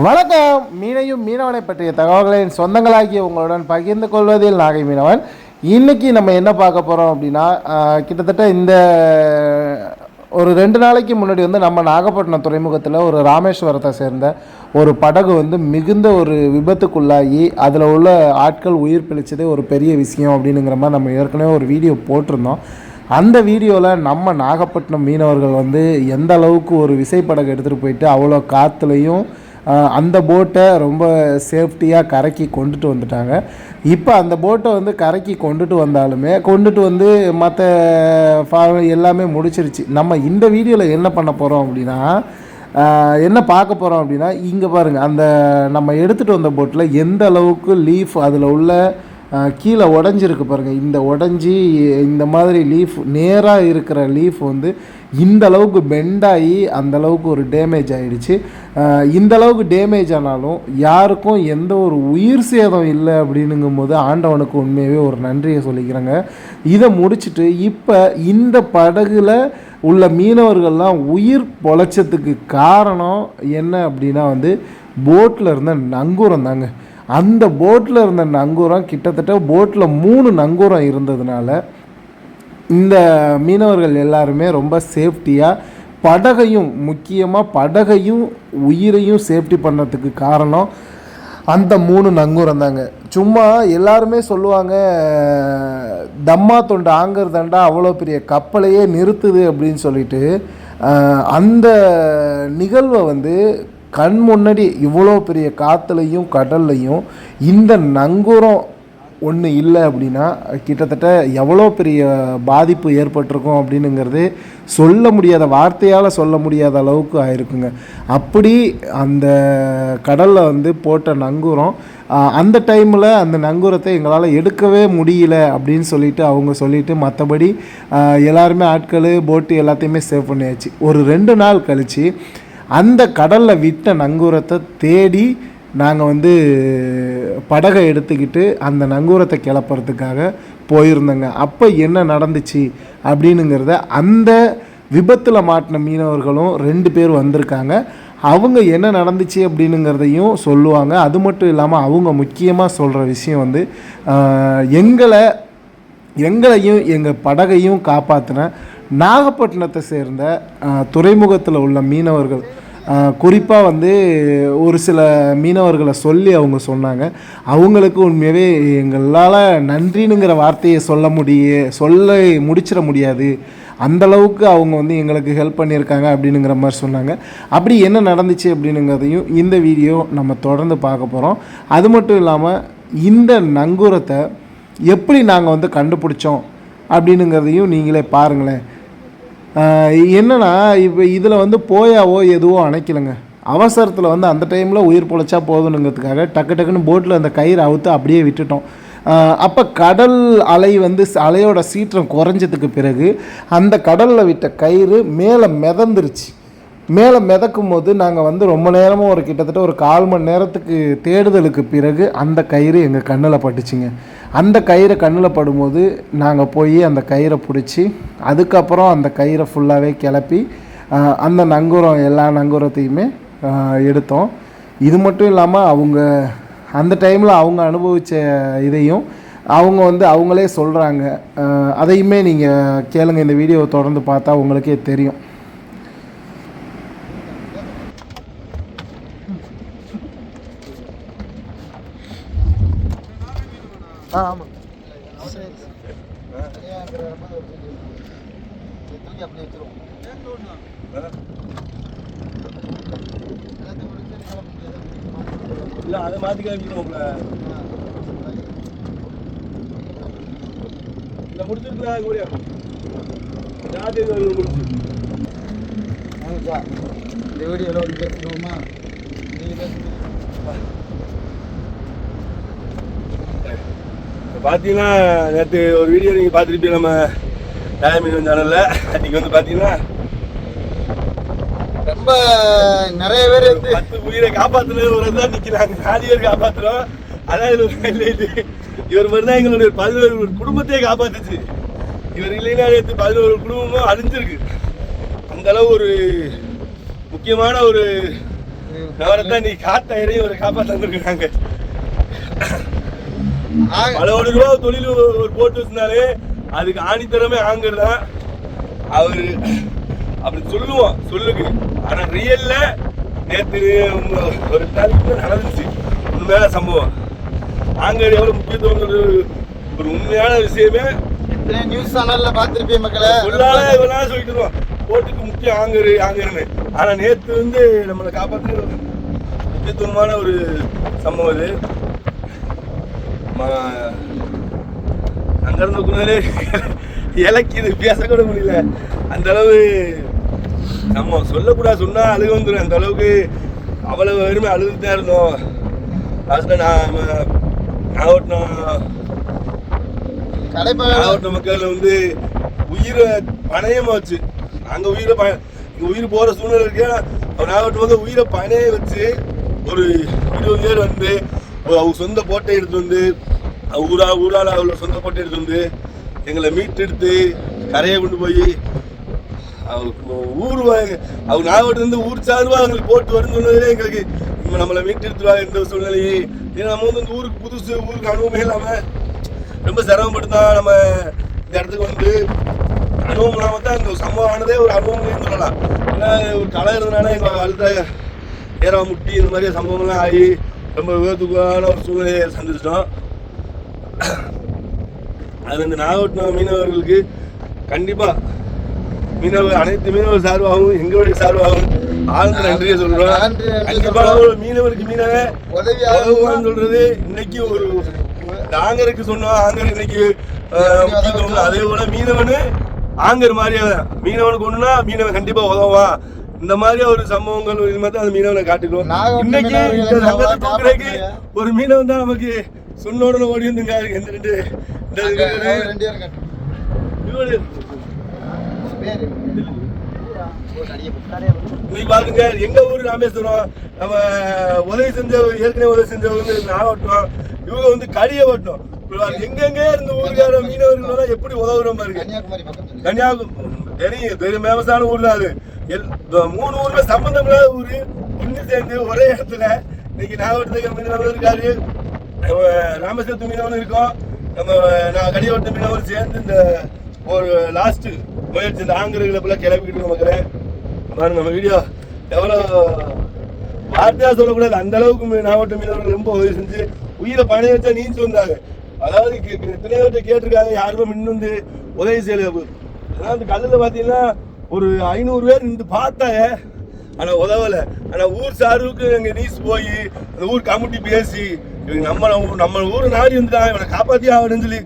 வணக்கம். மீனையும் மீனவனை பற்றிய தகவல்களின் சொந்தங்களாகிய உங்களுடன் பகிர்ந்து கொள்வதில் நாகை மீனவன். இன்னைக்கு நம்ம என்ன பார்க்க போகிறோம் அப்படின்னா கிட்டத்தட்ட இந்த ஒரு ரெண்டு நாளைக்கு முன்னாடி வந்து நம்ம நாகப்பட்டினம் துறைமுகத்தில் ஒரு ராமேஸ்வரத்தை சேர்ந்த ஒரு படகு வந்து மிகுந்த ஒரு விபத்துக்குள்ளாகி அதில் உள்ள ஆட்கள் உயிர் பிழைச்சதே ஒரு பெரிய விஷயம் அப்படிங்கிற மாதிரி நம்ம ஏற்கனவே ஒரு வீடியோ போட்டிருந்தோம். அந்த வீடியோவில் நம்ம நாகப்பட்டினம் மீனவர்கள் வந்து எந்த அளவுக்கு ஒரு விசைப்படகு எடுத்துகிட்டு போயிட்டு அவ்வளோ காற்றுலையும் அந்த போட்டை ரொம்ப சேஃப்டியாக கரைக்கி கொண்டுட்டு வந்துட்டாங்க. இப்போ அந்த போட்டை வந்து கரைக்கி கொண்டுட்டு வந்தாலுமே கொண்டுட்டு வந்து மற்ற எல்லாமே முடிச்சிருச்சு. நம்ம இந்த வீடியோவில் என்ன பண்ண போகிறோம் அப்படின்னா என்ன பார்க்க போகிறோம் அப்படின்னா இங்கே பாருங்கள் அந்த நம்ம எடுத்துகிட்டு வந்த போட்டில் எந்த அளவுக்கு லீஃப் அதில் உள்ள கீழே உடஞ்சிருக்கு பாருங்கள் இந்த உடஞ்சி இந்த மாதிரி லீஃப் நேராக இருக்கிற லீஃப் வந்து இந்த அளவுக்கு பெண்டாகி அந்த அளவுக்கு ஒரு டேமேஜ் ஆகிடுச்சு இந்த அளவுக்கு டேமேஜ் ஆனாலும் யாருக்கும் எந்த ஒரு உயிர் சேதம் இல்லை அப்படின்னுங்கும் போது ஆண்டவனுக்கு உண்மையாகவே ஒரு நன்றியை சொல்லிக்கிறேங்க. இதை முடிச்சுட்டு இப்போ இந்த படகுல உள்ள மீனவர்கள்லாம் உயிர் பொழைச்சதுக்கு காரணம் என்ன அப்படின்னா வந்து போட்டில் இருந்த நங்கூரம் தாங்க. அந்த போட்டில் இருந்த நங்கூரம் கிட்டத்தட்ட போட்டில் மூணு நங்கூரம் இருந்ததுனால இந்த மீனவர்கள் எல்லாருமே ரொம்ப சேஃப்டியாக படகையும் முக்கியமாக படகையும் உயிரையும் சேஃப்டி பண்ணுறதுக்கு காரணம் அந்த மூணு நங்கூரம் தாங்க. சும்மா எல்லாருமே சொல்லுவாங்க தம்மா தொண்டு ஆங்கர் தண்டா அவ்வளோ பெரிய கப்பலையே நிறுத்துது அப்படின்னு சொல்லிட்டு அந்த நிகழ்வை வந்து கண் முன்னாடி இவ்வளோ பெரிய காற்றுலையும் கடல்லையும் இந்த நங்கூரம் ஒன்று இல்லை அப்படின்னா கிட்டத்தட்ட எவ்வளோ பெரிய பாதிப்பு ஏற்பட்டிருக்கும் அப்படின்னுங்கிறது சொல்ல முடியாத வார்த்தையால் சொல்ல முடியாத அளவுக்கு ஆயிருக்குங்க. அப்படி அந்த கடலில் வந்து போட்ட நங்கூரம் அந்த டைமில் அந்த நங்கூரத்தை எங்களால் எடுக்கவே முடியல அப்படின்னு சொல்லிட்டு அவங்க சொல்லிவிட்டு மற்றபடி எல்லாருமே ஆட்கள் போட்டு எல்லாத்தையுமே சேவ் பண்ணியாச்சு. ஒரு ரெண்டு நாள் கழித்து அந்த கடலில் விட்ட நங்கூரத்தை தேடி நாங்கள் வந்து படகை எடுத்துக்கிட்டு அந்த நங்கூரத்தை கிளப்புறதுக்காக போயிருந்தோங்க. அப்போ என்ன நடந்துச்சு அப்படின்னுங்கிறத அந்த விபத்தில் மாட்டின மீனவர்களும் ரெண்டு பேர் வந்திருக்காங்க. அவங்க என்ன நடந்துச்சு அப்படின்னுங்கிறதையும் சொல்லுவாங்க. அது மட்டும் இல்லாமல் அவங்க முக்கியமாக சொல்கிற விஷயம் வந்து எங்களை எங்களையும் எங்கள் படகையும் காப்பாற்றின நாகப்பட்டினத்தை சேர்ந்த துறைமுகத்தில் உள்ள மீனவர்கள் குறிப்பாக வந்து ஒரு சில மீனவர்களை சொல்லி அவங்க சொன்னாங்க. அவங்களுக்கு உண்மையாகவே எங்களால் நன்றினுங்கிற வார்த்தையை சொல்ல முடிய சொல்ல முடிச்சிட முடியாது. அந்த அளவுக்கு அவங்க வந்து எங்களுக்கு ஹெல்ப் பண்ணியிருக்காங்க அப்படிங்கிற மாதிரி சொன்னாங்க. அப்படி என்ன நடந்துச்சு அப்படின்னுங்கிறதையும் இந்த வீடியோ நம்ம தொடர்ந்து பார்க்க போகிறோம் அது மட்டும் இல்லாமல் இந்த நங்கூரத்தை எப்படி நாங்கள் வந்து கண்டுபிடிச்சோம் அப்படின்னுங்கிறதையும் நீங்களே பாருங்களேன். என்னென்னா இப்போ இதில் வந்து போயாவோ எதுவோ அணைக்கலைங்க. அவசரத்தில் வந்து அந்த டைமில் உயிர் பொழைச்சா போதுனுங்கிறதுக்காக டக்கு டக்குன்னு போட்டில் அந்த கயிறு அவுத்து அப்படியே விட்டுட்டோம். அப்போ கடல் அலை வந்து அலையோட சீற்றம் குறைஞ்சதுக்கு பிறகு அந்த கடலில் விட்ட கயிறு மேலே மிதந்துருச்சு. மேலே மிதக்கும் போது நாங்கள் வந்து ரொம்ப நேரமாக ஒரு கிட்டத்தட்ட ஒரு கால் மணி நேரத்துக்கு தேடுதலுக்கு பிறகு அந்த கயிறு எங்கள் கண்ணில் பட்டுச்சுங்க. அந்த கயிறை கண்ணில் படும்போது நாங்கள் போய் அந்த கயிறை பிடிச்சி அதுக்கப்புறம் அந்த கயிறை ஃபுல்லாகவே கிளப்பி அந்த நங்கூரம் எல்லா நங்கூரத்தையுமே எடுத்தோம். இது மட்டும் இல்லாமல் அவங்க அந்த டைமில் அவங்க அனுபவித்த இதையும் அவங்க வந்து அவங்களே சொல்கிறாங்க அதையுமே நீங்கள் கேளுங்கள் இந்த வீடியோவை தொடர்ந்து பார்த்தா உங்களுக்கே தெரியும். ஆ ஆமாம் இல்ல அதை மாத்தி காமிக்கணும்ல இந்த முடிச்சிருக்கா கூடிய ஜாதி முடிச்சு இந்த வீடியோவில் ஒரு பேசணுமா இப்ப பாத்தீங்கன்னா நேற்று ஒரு வீடியோ நீங்க பார்த்துருப்பீங்க நம்ம டயமின் சேனல்ல இன்னைக்கு வந்து பாத்தீங்கன்னா ரொம்ப நிறைய பேர் ஒரு பத்து உயிரை காப்பாத்துறது ஒரு தான் நிக்கிறாங்க. நாலு பேர் காப்பாத்துறோம். அதான் இது ஒரு highlight. இவர் மாதிரி தான் எங்களுடைய பதினோரு குடும்பத்தையே காப்பாத்துச்சு. இவர் இல்லைன்னா நேற்று பதினோரு குடும்பமும் அழிஞ்சிருக்கு. அந்த அளவு ஒரு முக்கியமான ஒரு அவரை தான் நீ காத்த இறையும் ஒரு காப்பாற்ற வந்திருக்காங்க ஆ- பல கோடி ரூபா தொழில் ஒரு போட்டு வச்சிருந்தாரு. அதுக்கு ஆணித்தரமே ஆங்கர் தான் அவரு அப்படி சொல்லுவோம் சொல்லுக்கு ஆனா ரியல்ல நேத்து ஒரு நாளைக்கு நடந்துச்சு. உண்மையான சம்பவம். ஆங்கர் எவ்வளவு முக்கியத்துவம் ஒரு உண்மையான விஷயமே. நியூஸ் சேனல்ல மக்களே. சொல்லால இவ்வளவு நாள் சொல்லிட்டு இருக்கோம் போட்டுக்கு முக்கியம் ஆங்கரு ஆங்கருன்னு ஆனா நேத்து வந்து நம்மளை காப்பாற்ற முக்கியத்துவமான ஒரு சம்பவம் இது. ம- அங்க இருந்த குணாலே இலக்கியது பேசக்கூட முடியல. அந்த அளவு நம்ம சொல்லக்கூடாது சொன்னா அழுக வந்துடும் அந்த அளவுக்கு அவ்வளவு வெறுமை அழுதுட்டு தான் இருந்தோம். லாஸ்ட்ல நான் நாகப்பட்டினம் மாவட்ட மக்கள் வந்து உயிரை பணயமா வச்சு அங்க உயிரை ப இங்க உயிர் போற சூழ்நிலை இருக்கு. நாகப்பட்டினம் மக்கள் உயிரை பணைய வச்சு ஒரு இருபது பேர் வந்து அவங்க சொந்த போட்டை எடுத்து வந்து ஊரா ஊரால் அவ்வளோ சொந்தப்பட்டு எடுத்து வந்து எங்களை மீட்டெடுத்து கரையை கொண்டு போய் அவங்க ஊர் அவங்க நாகப்பட்டினம் ஊர் சார்பாக அவங்களுக்கு போட்டு வரும்னு சொன்னதே எங்களுக்கு இப்போ நம்மளை மீட்டெடுத்துருவாங்க இந்த சூழ்நிலையை. ஏன்னா நம்ம வந்து இந்த ஊருக்கு புதுசு ஊருக்கு அனுபவமே இல்லாமல் ரொம்ப சிரமப்பட்டு தான் நம்ம இந்த இடத்துக்கு வந்து அனுபவம் இல்லாமல் தான் இந்த சம்பவம் ஆனதே ஒரு அனுபவம் சொல்லலாம். ஏன்னா ஒரு கலை இருந்தனால எங்கள் அழுத்த ஏறா முட்டி இந்த மாதிரி சம்பவங்கள்லாம் ஆகி ரொம்ப விபத்துக்கான ஒரு சூழ்நிலையை சந்திச்சிட்டோம். அது இந்த நாகப்பட்டினம் மீனவர்களுக்கு கண்டிப்பாக மீனவர் அனைத்து மீனவர் சார்பாகவும் எங்களுடைய சார்பாகவும் ஆழ்ந்த நன்றியை சொல்றோம் நன்றி, நன்றி கண்டிப்பா சொல்றோம். ஒரு மீனவருக்கு மீனவன் உதவியாக உதவுவான்னு சொல்றது இன்னைக்கு ஒரு ஆங்கருக்கு சொன்னோம் ஆங்கர் இன்னைக்கு. அதே போல மீனவனு ஆங்கர் மாதிரியே தான். மீனவனுக்கு ஒண்ணுனா மீனவன் கண்டிப்பா உதவுவான் இந்த மாதிரி ஒரு சம்பவங்கள் இது மாதிரி அந்த மீனவனை நாகப்பட்டினம் இன்னைக்கு. ஒரு மீனவன் தான் நமக்கு சொன்ன உடனே ஓடி வந்துங்க எந்த ரெண்டு. நீ பாருங்க எங்க ஊர் ராமேஸ்வரம்? நம்ம உதவி செஞ்ச ஏற்கனவே உதவி செஞ்சவங்க நாகப்பட்டினம் இவங்க வந்து கடிய வட்டம் எங்கெங்க இருந்த ஊருக்கார மீனவர்கள் எப்படி உதவுற பாருங்க. கன்னியாகுமரி தெரியும் தெரியும் ஃபேமஸான ஊர் அது. எல் மூணு ஊருமே சம்பந்தம் இல்லாத ஊரு. ஒண்ணு சேர்ந்து ஒரே இடத்துல. இன்னைக்கு நாகப்பட்டினத்துக்கு மீனவர் இருக்காரு. ராமேஸ்வரத்து மீனவன் இருக்கோம் நம்ம நான் கடிவட்ட மீனவரும் சேர்ந்து இந்த ஒரு லாஸ்ட் முயற்சி இந்த ஆங்கில போல கிளப்பிக்கிட்டு இருக்கோம் மக்களே. பாருங்க நம்ம வீடியோ எவ்வளோ வார்த்தையாக சொல்லக்கூடாது. அந்த அளவுக்கு மீ- மீனவர்கள் ரொம்ப உதவி செஞ்சு உயிரை பணைய வச்சா நீச்சு வந்தாங்க அதாவது கே- கேட்டிருக்காங்க யாருமே நின்று வந்து உதவி செய்யல. அதாவது அந்த கல்லில் பார்த்தீங்கன்னா ஒரு ஐநூறு பேர் நின்று பார்த்தாங்க. ஆனால் உதவலை. ஆனால் ஊர் சார்புக்கு எங்கள் நீஸ் போய் அந்த ஊர் கமிட்டி பேசி இவங்க நம்ம நம்ம ஊர் நாடி வந்துட்டான் இவனை காப்பாற்றி ஆகணும்னு சொல்லி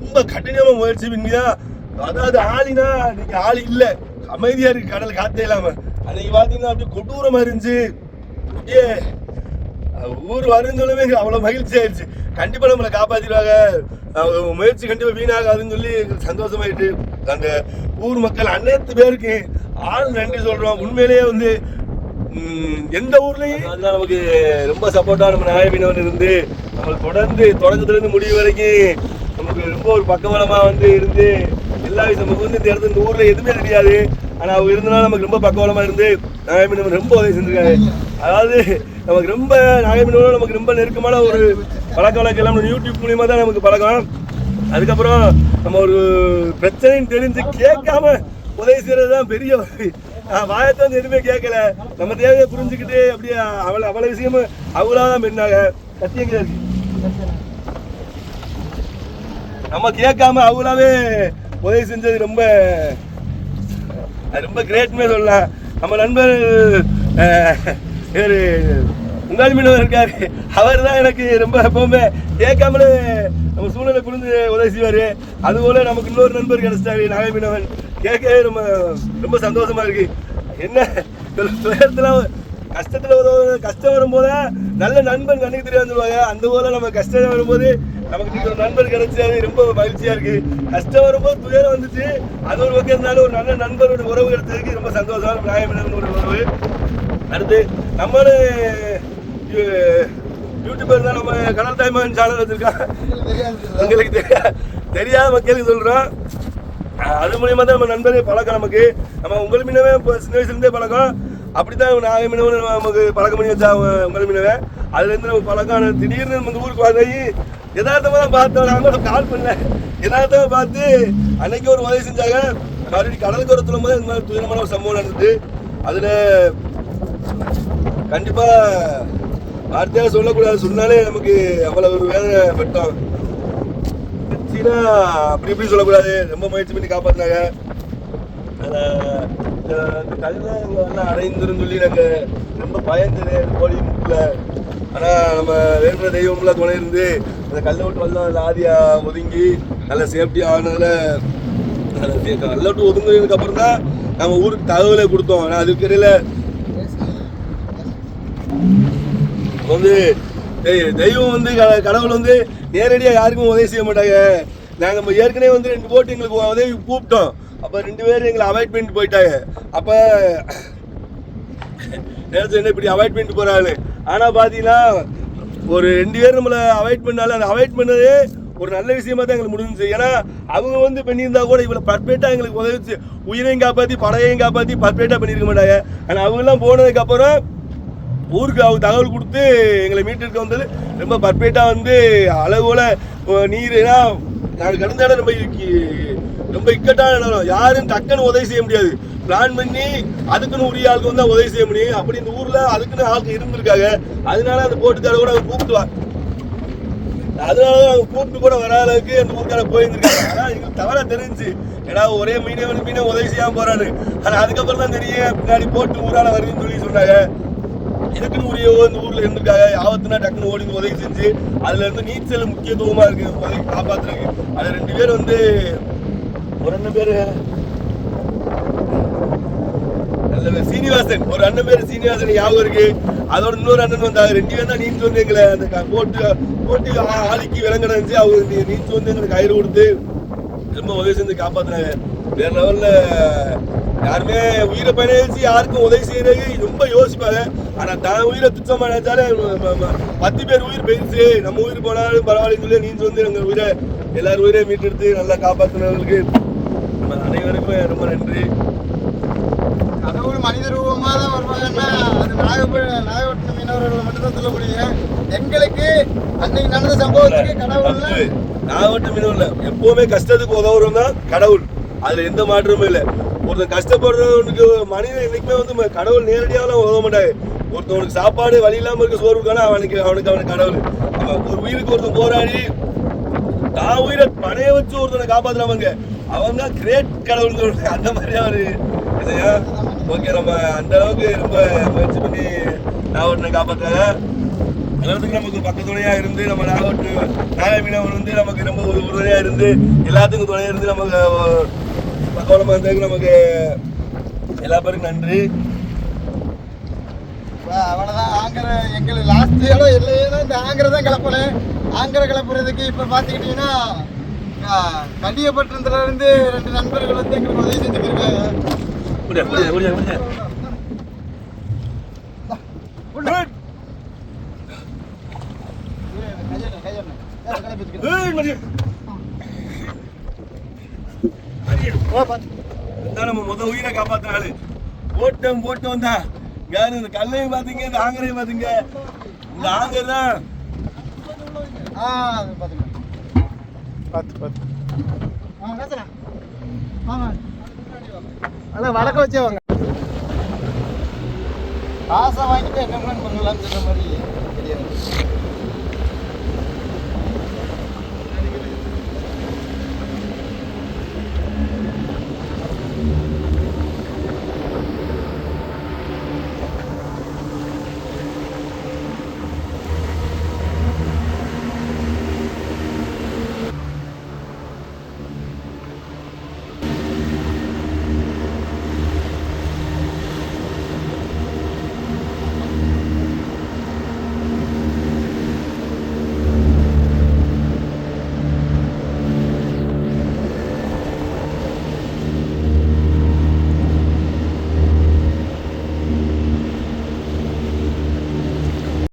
ரொம்ப கடினமாக முயற்சி பண்ணியா. அதாவது ஆளினா இன்னைக்கு ஆள் இல்லை. அமைதியாக இருக்கு கடல் காத்தே இல்லாமல் அன்னைக்கு பார்த்தீங்கன்னா அப்படியே கொடூரமாக இருந்துச்சு. அப்படியே ஊர் வரும்னு சொல்லவே அவ்வளோ மகிழ்ச்சி ஆயிடுச்சு. கண்டிப்பாக நம்மளை காப்பாற்றிடுவாங்க முயற்சி கண்டிப்பாக வீணாகாதுன்னு சொல்லி சந்தோஷமாயிட்டு அந்த ஊர் மக்கள் அனைத்து பேருக்கு ஆள் நன்றி சொல்றோம். உண்மையிலேயே வந்து எந்த ஊர்லயும் அதெல்லாம் நமக்கு ரொம்ப சப்போர்ட்டாக நம்ம நாய மீனவன் இருந்து நம்ம தொடர்ந்து தொடக்கத்துலேருந்து முடிவு வரைக்கும் நமக்கு ரொம்ப ஒரு பக்கவலமாக வந்து இருந்து எல்லா விஷயம் நமக்கு வந்து இந்த இடத்துல இந்த ஊரில் எதுவுமே தெரியாது. ஆனால் அவங்க இருந்தனால நமக்கு ரொம்ப பக்கவலமாக இருந்து நாய மீனவன் ரொம்ப உதவி செஞ்சுருக்காரு. அதாவது நமக்கு ரொம்ப நாய மீனவன் நமக்கு ரொம்ப நெருக்கமான ஒரு பழக்க வழக்கம் எல்லாம் யூடியூப் மூலியமாக தான் நமக்கு பழக்கம். அதுக்கப்புறம் நம்ம ஒரு பிரச்சனைன்னு தெரிஞ்சு கேட்காம உதவி செய்யறது தான் பெரிய உதவி. வாயத்தை வந்து எதுவுமே கேட்கல. நம்ம தேவையை புரிஞ்சுக்கிட்டு அப்படியே அவளை அவ்வளோ விஷயமும் அவங்களா தான் பண்ணாங்க சத்தியம் இருக்கு. நம்ம கேட்காம அவங்களாவே உதவி செஞ்சது ரொம்ப அது ரொம்ப கிரேட்னே சொல்லலாம். நம்ம நண்பர் இவர் உங்கள் மீனவர் இருக்காரு. அவர் தான் எனக்கு ரொம்ப எப்பவுமே கேட்காமலே நம்ம சூழ்நிலை புரிந்து உதவி செய்வார். அதுபோல் நமக்கு இன்னொரு நண்பர் கிடைச்சிட்டாரு நாகை மீனவன். கேட்கவே ரொம்ப ரொம்ப சந்தோஷமா இருக்கு. என்ன துயரத்தில் கஷ்டத்தில் கஷ்டத்துல உதவு கஷ்டம் வரும்போது நல்ல நண்பன் கண்ணுக்கு தெரியாது சொல்லுவாங்க. அந்த போல நம்ம கஷ்டம் வரும்போது நமக்கு இன்னொரு ஒரு நண்பர் கிடைச்சாரு ரொம்ப மகிழ்ச்சியாக இருக்குது கஷ்டம் வரும்போது துயரம் வந்துச்சு. அது ஒரு பக்கம் இருந்தாலும் ஒரு நல்ல நண்பரோட உறவு கிடைச்சதுக்கு ரொம்ப சந்தோஷமான நம்ம உறவு. அடுத்து நம்மளும் யூடியூபர் தான் நம்ம கடல் தாய்மான் சேனல் வச்சுருக்கான். எங்களுக்கு தெரியாத மக்களுக்கு சொல்கிறோம் அது மூலியமாக தான் நம்ம நண்பரே பழக்கம் நமக்கு. நம்ம உங்கள் மீனவே இப்போ சின்ன வயசுலேருந்தே பழக்கம். அப்படித்தான் நாகை மீனவன் நமக்கு பழக்கம் பண்ணி வச்சா உங்கள் மீனவே. அதுலேருந்து நம்ம பழக்கம் திடீர்னு நம்ம ஊருக்கு வந்தாயி யதார்த்தமாக தான் பார்த்தோம். நாங்கள் கால் பண்ணல யதார்த்தமாக பார்த்து அன்னைக்கு ஒரு உதவி செஞ்சாங்க. மறுபடியும் கடற்கரத்துல போது இந்த மாதிரி துயரமான ஒரு சம்பவம் நடந்தது. அதில் கண்டிப்பாக வார்த்தையா சொல்லக்கூடாது சொன்னாலே நமக்கு அவ்வளவு ஒரு வேலை பட்டம் சீனா அப்படி இப்படி சொல்லக்கூடாது. ரொம்ப முயற்சி பண்ணி காப்பாற்றினாங்க அஹ் கல்லை இந்த சொல்லி எனக்கு ரொம்ப பயந்துரு கோழி முக்கில். ஆனால் நம்ம வேண்டுற தெய்வம்லாம் துணை இருந்து அந்த கல்லை விட்டு வந்தோம் அதில் ஆதியா ஒதுங்கி நல்ல சேஃப்டி ஆனதில் கல்லை விட்டு ஒதுங்குனதுக்கு அப்புறம் தான் நம்ம ஊருக்கு தகவலை கொடுத்தோம். ஆனால் அதுக்கு வந்து தெய்வம் வந்து கடவுள் வந்து நேரடியாக யாருக்கும் உதவி செய்ய மாட்டாங்க. நாங்கள் நம்ம ஏற்கனவே வந்து ரெண்டு போட்டு எங்களுக்கு உதவி கூப்பிட்டோம். அப்போ ரெண்டு பேரும் எங்களை அவாய்ட் பண்ணிட்டு போயிட்டாங்க. அப்போ நேரத்தில் என்ன இப்படி அவாய்ட் பண்ணிட்டு போகிறாங்க ஆனால் பார்த்தீங்கன்னா ஒரு ரெண்டு பேர் நம்மளை அவாய்ட் பண்ணாலும் அந்த அவாய்ட் பண்ணதே ஒரு நல்ல விஷயமா தான் எங்களுக்கு முடிஞ்சுச்சு. ஏன்னா அவங்க வந்து பண்ணியிருந்தா கூட இவ்வளோ பர்ஃபெக்டாக எங்களுக்கு உதவிச்சு உயிரையும் காப்பாற்றி படையையும் காப்பாற்றி பர்ஃபெக்டாக பண்ணியிருக்க மாட்டாங்க. ஆனால் அவங்கெல்லாம் போனதுக்கப்புறம் ஊருக்கு அவங்க தகவல் கொடுத்து எங்களை மீட்டெடுக்க வந்தது. ரொம்ப பர்ஃபெக்டாக வந்து அளவோல அஹ், நீர் நாங்கள் கடந்த இடம் ரொம்ப ரொம்ப இக்கட்டான இடம். யாரும் டக்குன்னு உதவி செய்ய முடியாது. பிளான் பண்ணி அதுக்குன்னு உரிய ஆளுக்கு வந்து உதவி செய்ய முடியும். அப்படி இந்த ஊரில் அதுக்குன்னு ஆளுக்கு இருந்திருக்காங்க. அதனால அந்த போட்டுக்கார கூட அவங்க கூப்பிட்டுவாங்க அதனால அவங்க கூப்பிட்டு கூட வர அளவுக்கு அந்த ஊருக்கார போயிருந்துருக்காங்க ஆனால் எங்களுக்கு தவறாக தெரிஞ்சு ஏன்னா ஒரே மீனவன் மீனை உதவி செய்யாமல் போகிறாரு ஆனால் அதுக்கப்புறம் தான் தெரியும். பின்னாடி போட்டு ஊரால வருதுன்னு சொல்லி சொன்னாங்க. இதுக்குன்னு உரிய இந்த ஊர்ல இருந்திருக்காங்க. ஆபத்துனா டக்குன்னு ஓடி உதவி செஞ்சு அதுல இருந்து நீச்சல் முக்கியத்துவமா இருக்கு. உதவி காப்பாத்துறதுக்கு. அது ரெண்டு பேர் வந்து ஒரு அண்ணன் பேரு பேர் சீனிவாசன். ஒரு அண்ணன் பேர் சீனிவாசன் ஞாபகம் இருக்கு. அதோட இன்னொரு அண்ணன் வந்தாங்க ரெண்டு பேரும் தான் நீச்சு வந்து எங்களை அந்த போட்டு போட்டு ஆ- ஆளிக்கு விலங்கட இருந்துச்சு அவங்க நீச்சு வந்து எங்களுக்கு கயிறு கொடுத்து ரொம்ப உதவி செஞ்சு காப்பாத்துனாங்க வேற லெவல்ல யாருமே உயிரை பயணிச்சு யாருக்கும் உதவி செய்யறதுக்கு ரொம்ப யோசிப்பாங்க. ஆனா தான் உயிரை துச்சமா நினைச்சாலே ம- ம- ம- பத்து பேர் உயிர் போயிருச்சு. நம்ம உயிர் போனாலும் பரவாயில்லைன்னு சொல்லி நீச்சு வந்து எங்க உயிரை எல்லாரும் உயிரை மீட்டெடுத்து நல்லா காப்பாத்துனவங்களுக்கு நம்ம அனைவருக்கும் ரொம்ப நன்றி. கடவுள் மனித ரூபமா தான் வருவாங்கன்னா அது நாகப்ப நாகப்பட்டினம் மீனவர்களை மட்டும்தான் சொல்ல முடியும் எங்களுக்கு அன்னைக்கு நடந்த சம்பவத்துக்கு கடவுள். நாகப்பட்டினம் மீனவர்ல எப்பவுமே கஷ்டத்துக்கு உதவுறோம் தான் கடவுள். அதுல எந்த மாற்றமும் இல்லை. ஒருத்தன் கஷ்டப்படுறவனுக்கு மனிதன் என்றைக்குமே வந்து கடவுள் நேரடியாகலாம் உதவ மாட்டாங்க ஒருத்தவனுக்கு சாப்பாடு வழி இல்லாமல் இருக்க சோறு இருக்கானா அவனுக்கு அவனுக்கு அவனுக்கு கடவுள். அவன் ஒரு உயிருக்கு ஒருத்தன் போராடி தான் உயிரை பணைய வச்சு ஒருத்தனை காப்பாத்துறவங்க அவங்க தான் கிரேட் கடவுள் அந்த மாதிரி அவரு. இல்லையா? ஓகே நம்ம அந்த அளவுக்கு ரொம்ப முயற்சி பண்ணி நான் ஒருத்தனை காப்பாற்றுறேன் எல்லாத்துக்கும் நமக்கு பக்கத்துணையா இருந்து நம்ம நாகப்பட்டு நாகமீனவர் வந்து நமக்கு ரொம்ப ஒரு உறுதுணையா இருந்து எல்லாத்துக்கும் துணையாக இருந்து நமக்கு அஹ், பக்கவலமா இருந்ததுக்கு நமக்கு எல்லா பேருக்கும் நன்றி அவ்வளோதான் ஆங்கர எங்களுக்கு லாஸ்ட் இடம் இல்லைன்னா இந்த ஆங்கரை தான் கிளப்பல ஆங்கரை கிளப்புறதுக்கு இப்போ பார்த்துக்கிட்டிங்கன்னா கண்டியப்பட்டினத்துல இருந்து ரெண்டு நண்பர்கள் வந்து எங்களுக்கு உதவி செஞ்சுக்கிருக்காங்க முடியா முடியா இதான் நம்ம முத உயிரை காப்பாத்த ஆளு. போட்டோம் போட்டோம் தான். யாரு இந்த கல்லையும் பாத்தீங்க இந்த ஆங்கரையும் பாத்தீங்க இந்த ஆங்கர் தான். ஆ அது பார்த்து பார்த்து. ஆ அதான் வழக்க வச்சே வாங்க. காசை வாங்கிட்டு என்ன பண்ணலாம்னு சொல்ற மாதிரி